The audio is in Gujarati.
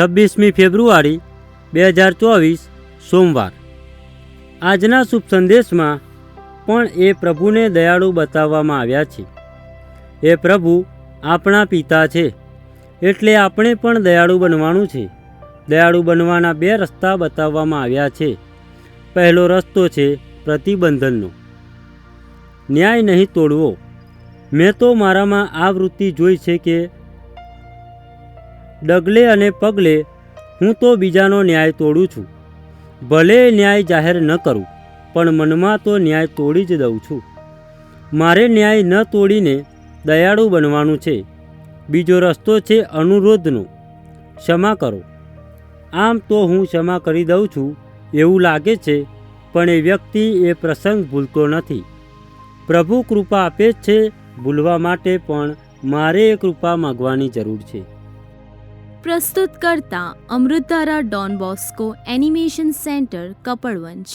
છવ્વીસમી ફેબ્રુઆરી બે હજાર ચોવીસ સોમવાર. આજના શુભ સંદેશમાં પણ એ પ્રભુને દયાળુ બતાવવામાં આવ્યા છે. એ પ્રભુ, આપણા પિતા છે. એટલે આપણે પણ દયાળુ બનવાનું છે. દયાળુ બનવાના બે રસ્તા બતાવવામાં આવ્યા છે. પહેલો રસ્તો છે પ્રતિબંધનનો. ન્યાય નહીં તોડવો. મેં તો મારામાં આ વૃત્તિ જોઈ છે કે ડગલે અને પગલે હું તો બીજાનો ન્યાય તોડું છું. ભલે ન્યાય જાહેર ન કરું, પણ મનમાં તો ન્યાય તોડી જ દઉં છું. મારે ન્યાય ન તોડીને દયાળુ બનવાનું છે. બીજો રસ્તો છે અનુરોધનો. ક્ષમા કરો. આમ તો હું ક્ષમા કરી દઉં છું, એવું લાગે છે, પણ એ વ્યક્તિ એ પ્રસંગ ભૂલતો નથી. પ્રભુ કૃપા આપે છે, ભૂલવા માટે પણ મારે એ કૃપા માગવાની જરૂર છે. પ્રસ્તુત કરતા Amritdhara Don Bosco animation centre Kapadvanj.